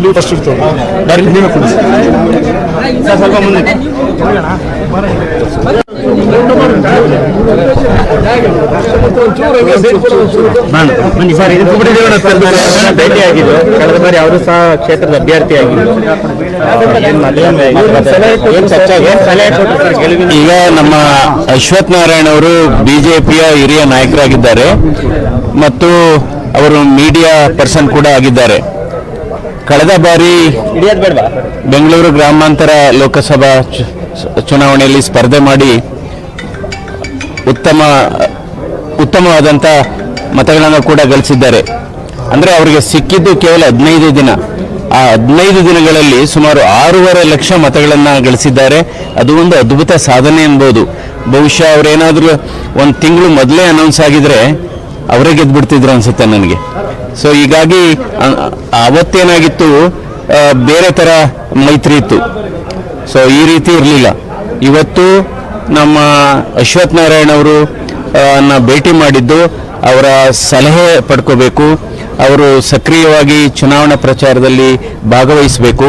ನೀವು ಫಸ್ಟ್ ಇರ್ತೀವಿ ಡೈರೆಕ್ಟ್ ನೀವೇ ಕೊಡಿ ಸ್ವಲ್ಪ ಮುಂದೆ ಬನ್ನಿ ಸರ್ ಇದು ಕುಬಡಿ ದೇವರ ಭೇಟಿ ಆಗಿದ್ದು ಕಳೆದ ಬಾರಿ ಅವರು ಸಹ ಕ್ಷೇತ್ರದ ಅಭ್ಯರ್ಥಿ ಆಗಿದ್ದು. ಈಗ ನಮ್ಮ ಅಶ್ವಥ್ ನಾರಾಯಣ ಅವರು ಬಿಜೆಪಿಯ ಹಿರಿಯ ನಾಯಕರಾಗಿದ್ದಾರೆ. ಮತ್ತು ಅವರು ಮೀಡಿಯಾ ಪರ್ಸನ್ ಕೂಡ ಆಗಿದ್ದಾರೆ. ಕಳೆದ ಬಾರಿ ಬೆಂಗಳೂರು ಗ್ರಾಮಾಂತರ ಲೋಕಸಭಾ ಚುನಾವಣೆಯಲ್ಲಿ ಸ್ಪರ್ಧೆ ಮಾಡಿ ಉತ್ತಮ ಉತ್ತಮವಾದಂಥ ಮತಗಳನ್ನು ಕೂಡ ಗಳಿಸಿದ್ದಾರೆ. ಅಂದರೆ ಅವರಿಗೆ ಸಿಕ್ಕಿದ್ದು ಕೇವಲ ಹದಿನೈದು ದಿನ. ಆ ಹದಿನೈದು ದಿನಗಳಲ್ಲಿ ಸುಮಾರು ಆರೂವರೆ ಲಕ್ಷ ಮತಗಳನ್ನು ಗಳಿಸಿದ್ದಾರೆ. ಅದು ಒಂದು ಅದ್ಭುತ ಸಾಧನೆ ಎಂಬುದು. ಬಹುಶಃ ಅವರೇನಾದರೂ ಒಂದು ತಿಂಗಳು ಮೊದಲೇ ಅನೌನ್ಸ್ ಆಗಿದ್ರೆ ಅವರೇ ಗೆದ್ದುಬಿಡ್ತಿದ್ರು ಅನ್ಸುತ್ತೆ ನನಗೆ. ಸೊ ಹೀಗಾಗಿ ಅವತ್ತೇನಾಗಿತ್ತು? ಬೇರೆ ಥರ ಮೈತ್ರಿ ಇತ್ತು. ಸೊ ಈ ರೀತಿ ಇರಲಿಲ್ಲ. ಇವತ್ತು ನಮ್ಮ ಅಶ್ವಥ್ ನಾರಾಯಣ ಅವರು ಭೇಟಿ ಮಾಡಿದ್ದು, ಅವರ ಸಲಹೆ ಪಡ್ಕೋಬೇಕು, ಅವರು ಸಕ್ರಿಯವಾಗಿ ಚುನಾವಣಾ ಪ್ರಚಾರದಲ್ಲಿ ಭಾಗವಹಿಸಬೇಕು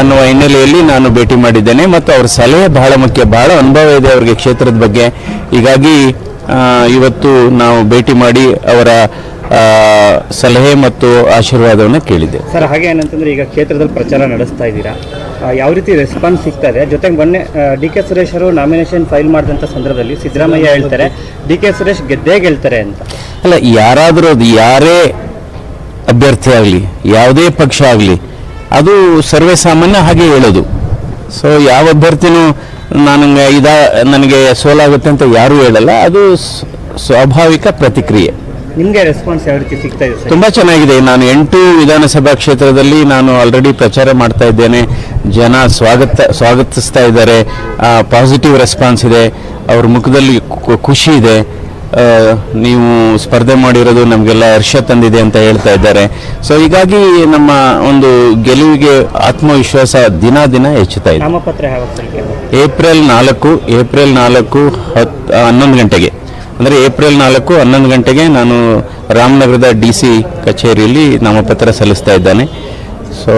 ಅನ್ನುವ ಹಿನ್ನೆಲೆಯಲ್ಲಿ ನಾನು ಭೇಟಿ ಮಾಡಿದ್ದೇನೆ. ಮತ್ತು ಅವರ ಸಲಹೆ ಬಹಳ ಮುಖ್ಯ, ಬಹಳ ಅನುಭವ ಇದೆ ಅವರಿಗೆ ಕ್ಷೇತ್ರದ ಬಗ್ಗೆ. ಹೀಗಾಗಿ ಇವತ್ತು ನಾವು ಭೇಟಿ ಮಾಡಿ ಅವರ ಸಲಹೆ ಮತ್ತು ಆಶೀರ್ವಾದವನ್ನು ಕೇಳಿದೆ ಸರ್, ಹಾಗೆ ಏನಂತಂದ್ರೆ ಈಗ ಕ್ಷೇತ್ರದಲ್ಲಿ ಪ್ರಚಾರ ನಡೆಸ್ತಾ ಇದ್ದೀರಾ? ಯಾವ ರೀತಿ ರೆಸ್ಪಾನ್ಸ್ ಸಿಗ್ತಾ ಇದೆ ಜೊತೆಗೆ ಮೊನ್ನೆ ಡಿ ಕೆ ಸುರೇಶ್ ಅವರು ನಾಮಿನೇಷನ್ ಫೈಲ್ ಮಾಡಿದಂಥ ಸಂದರ್ಭದಲ್ಲಿ ಸಿದ್ದರಾಮಯ್ಯ ಹೇಳ್ತಾರೆ, ಡಿ ಕೆ ಸುರೇಶ್ ಗೆದ್ದೇ ಗೆಲ್ತಾರೆ ಅಂತ. ಅಲ್ಲ, ಯಾರಾದರೂ ಅದು ಯಾರೇ ಅಭ್ಯರ್ಥಿ ಆಗಲಿ, ಯಾವುದೇ ಪಕ್ಷ ಆಗಲಿ, ಅದು ಸರ್ವೇ ಸಾಮಾನ್ಯ ಹಾಗೆ ಹೇಳೋದು. ಸೊ ಯಾವ ಅಭ್ಯರ್ಥಿನೂ ನನಗೆ ಇದ ನನಗೆ ಸೋಲಾಗುತ್ತೆ ಅಂತ ಯಾರೂ ಹೇಳಲ್ಲ, ಅದು ಸ್ವಾಭಾವಿಕ ಪ್ರತಿಕ್ರಿಯೆ. ನಿಮಗೆ ರೆಸ್ಪಾನ್ಸ್ ಯಾವ ರೀತಿ ಸಿಗ್ತಾ ಇದೆ ಸರ್? ತುಂಬ ಚೆನ್ನಾಗಿದೆ. ನಾನು ಎಂಟು ವಿಧಾನಸಭಾ ಕ್ಷೇತ್ರದಲ್ಲಿ ನಾನು ಆಲ್ರೆಡಿ ಪ್ರಚಾರ ಮಾಡ್ತಾ ಇದ್ದೇನೆ. ಜನ ಸ್ವಾಗತ ಸ್ವಾಗತಿಸ್ತಾ ಇದ್ದಾರೆ. ಪಾಸಿಟಿವ್ ರೆಸ್ಪಾನ್ಸ್ ಇದೆ. ಅವ್ರ ಮುಖದಲ್ಲಿ ಖು- ಖುಷಿ ಇದೆ. ಆ, ನೀವು ಸ್ಪರ್ಧೆ ಮಾಡಿರೋದು ನಮಗೆಲ್ಲ ಹರ್ಷ ತಂದಿದೆ ಅಂತ ಹೇಳ್ತಾ ಇದ್ದಾರೆ. ಸೊ ಹೀಗಾಗಿ ನಮ್ಮ ಒಂದು ಗೆಲುವಿಗೆ ಆತ್ಮವಿಶ್ವಾಸ ದಿನ ದಿನ ಹೆಚ್ಚುತ್ತಾ ಇದೆ. ನಾಮಪತ್ರ ಯಾವಾಗ ಸಲ್ಲಿಕೆ ಏಪ್ರಿಲ್ ನಾಲ್ಕು ಏಪ್ರಿಲ್ ನಾಲ್ಕು ಹತ್ತು ಹನ್ನೊಂದು ಗಂಟೆಗೆ. ಅಂದರೆ ಏಪ್ರಿಲ್ ನಾಲ್ಕು ಹನ್ನೊಂದು ಗಂಟೆಗೆ ನಾನು ರಾಮನಗರದ ಡಿ ಸಿ ಕಚೇರಿಯಲ್ಲಿ ನಾಮಪತ್ರ ಸಲ್ಲಿಸ್ತಾ ಇದ್ದಾನೆ. ಸೊ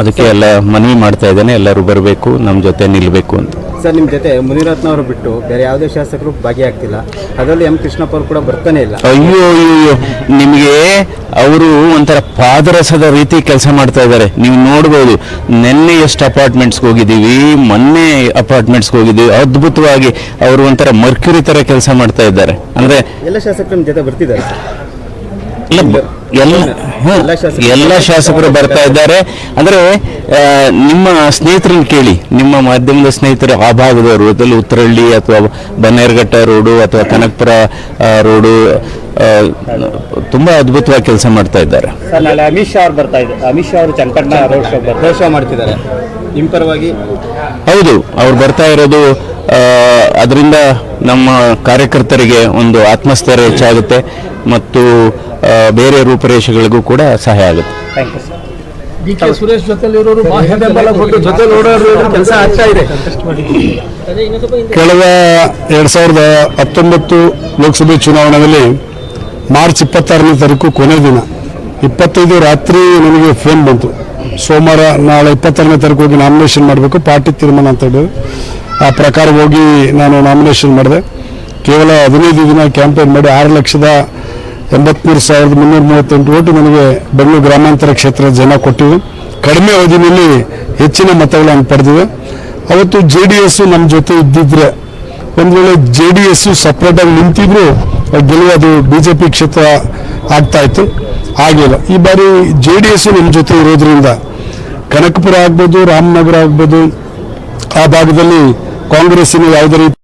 ಅದಕ್ಕೆ ಎಲ್ಲ ಮನವಿ ಮಾಡ್ತಾ ಇದ್ದಾನೆ. ಎಲ್ಲರೂ ಬರಬೇಕು ನಮ್ಮ ಜೊತೆ ನಿಲ್ಲಬೇಕು ಅಂತ. ಸರ್ ನಿಮ್ಮ ಜೊತೆ ಮುನಿರತ್ನ ಅವರು ಬಿಟ್ಟು ಬೇರೆ ಯಾವುದೇ ಶಾಸಕರು ಭಾಗಿಯಾಗ್ತಿಲ್ಲ. ಅದರಲ್ಲಿ ಎಂ ಕೃಷ್ಣಪ್ಪ ಅವರು ಕೂಡ ಬರ್ತಾನೆ ಇಲ್ಲ. ಅಯ್ಯೋ. ನಿಮಗೆ ಅವರು ಒಂಥರ ಪಾದರಸದ ರೀತಿ ಕೆಲಸ ಮಾಡ್ತಾ ಇದ್ದಾರೆ. ನೀವು ನೋಡ್ಬೋದು ನಿನ್ನೆ ಎಷ್ಟು ಅಪಾರ್ಟ್ಮೆಂಟ್ಸ್ಗೆ ಹೋಗಿದ್ದೀವಿ ಮೊನ್ನೆ ಅಪಾರ್ಟ್ಮೆಂಟ್ಸ್ಗೆ ಹೋಗಿದ್ದೀವಿ ಅದ್ಭುತವಾಗಿ ಅವರು ಒಂಥರ ಮರ್ಕ್ಯುರಿ ಥರ ಕೆಲಸ ಮಾಡ್ತಾ ಇದ್ದಾರೆ. ಅಂದರೆ ಎಲ್ಲ ಶಾಸಕರು ಜೊತೆ ಬರ್ತಿದ್ದಾರೆ. ಸರ್ ಎಲ್ಲ ಎಲ್ಲ ಶಾಸಕರು- ಬರ್ತಾ ಇದ್ದಾರೆ. ಅಂದ್ರೆ ನಿಮ್ಮ ಸ್ನೇಹಿತರನ್ನು ಕೇಳಿ. ನಿಮ್ಮ ಮಾಧ್ಯಮದ ಸ್ನೇಹಿತರು ಆ ಭಾಗದವರು ಅದರಲ್ಲಿ ಉತ್ತರಹಳ್ಳಿ ಅಥವಾ ಬನ್ನೇರ್ಘಟ್ಟ ರೋಡು ಅಥವಾ ಕನಕಪುರ ರೋಡು ತುಂಬಾ ಅದ್ಭುತವಾಗಿ ಕೆಲಸ ಮಾಡ್ತಾ ಇದ್ದಾರೆ. ನಾಳೆ ಅಮಿತ್ ಶಾ ಅವ್ರು ಬರ್ತಾ ಇದ್ದಾರೆ. ಅಮಿತ್ ಶಾ ಅವರು ಚನ್ನಪಟ್ಟಣ ರೋಡ್ ಶೋ ಬರ್ತಾರೆ ರೋಡ್ ಶೋ ಮಾಡ್ತಿದ್ದಾರೆ. ನಿಮ್ಮ ಪರವಾಗಿ? ಹೌದು ಅವ್ರು ಬರ್ತಾ ಇರೋದು ಅದರಿಂದ ನಮ್ಮ ಕಾರ್ಯಕರ್ತರಿಗೆ ಒಂದು ಆತ್ಮಸ್ಥೈರ್ಯ ಹೆಚ್ಚಾಗುತ್ತೆ ಮತ್ತು ಬೇರೆ ರೂಪರೇಷೆಗಳಿಗೂ ಕೂಡ ಸಹಾಯ ಆಗುತ್ತೆ. Thank you sir D K Suresh ಜೊತೆಲಿ ಇರೋರು ಬಾಹ್ಯ ಬೆಂಬಲ ಕೊಟ್ಟು ಜೊತೆ ನೋಡೋರು ಕೆಲಸ ಆಗ್ತಾ ಇದೆ. ಕಳೆದ ಎರಡು ಸಾವಿರದ ಹತ್ತೊಂಬತ್ತು ಲೋಕಸಭೆ ಚುನಾವಣೆಯಲ್ಲಿ ಮಾರ್ಚ್ ಇಪ್ಪತ್ತಾರನೇ ತಾರೀಕು ಕೊನೆ ದಿನ ಇಪ್ಪತ್ತೈದು ರಾತ್ರಿ ನನಗೆ ಫೋನ್ ಬಂತು. ಸೋಮವಾರ ನಾಳೆ ಇಪ್ಪತ್ತಾರನೇ ತಾರೀಕು ಹೋಗಿ ನಾಮಿನೇಷನ್ ಮಾಡಬೇಕು ಪಾರ್ಟಿ ತೀರ್ಮಾನ ಅಂತ ಹೇಳಿದ್ರು. ಆ ಪ್ರಕಾರ ಹೋಗಿ ನಾನು ನಾಮಿನೇಷನ್ ಮಾಡಿದೆ. ಕೇವಲ ಹದಿನೈದು ದಿನ ಕ್ಯಾಂಪೇನ್ ಮಾಡಿ ಆರು ಲಕ್ಷದ ಎಂಬತ್ಮೂರು ಸಾವಿರದ ಮುನ್ನೂರ ಮೂವತ್ತೆಂಟು ಓಟು ನನಗೆ ಬೆಂಗಳೂರು ಗ್ರಾಮಾಂತರ ಕ್ಷೇತ್ರದ ಜನ ಕೊಟ್ಟಿವೆ. ಕಡಿಮೆ ಅವಧಿನಲ್ಲಿ ಹೆಚ್ಚಿನ ಮತಗಳನ್ನು ಪಡೆದಿದೆ ಅವತ್ತು ಜೆ ಡಿ ಎಸ್ ನಮ್ಮ ಜೊತೆ ಇದ್ದಿದ್ರೆ, ಒಂದು ವೇಳೆ ಜೆ ಡಿ ಎಸ್ ಸಪ್ರೇಟಾಗಿ ನಿಂತಿದ್ರು ಅದು ಬಿಜೆಪಿ ಕ್ಷೇತ್ರ ಆಗ್ತಾ ಇತ್ತು. ಆಗಿಲ್ಲ ಈ ಬಾರಿ ಜೆ ಡಿ ಎಸ್ ನಮ್ಮ ಜೊತೆ ಇರೋದ್ರಿಂದ ಕನಕಪುರ ಆಗ್ಬೋದು, ರಾಮನಗರ ಆಗ್ಬೋದು, ಆ ಭಾಗದಲ್ಲಿ ಕಾಂಗ್ರೆಸ್ಸಿನ ಯಾವುದೇ ರೀತಿ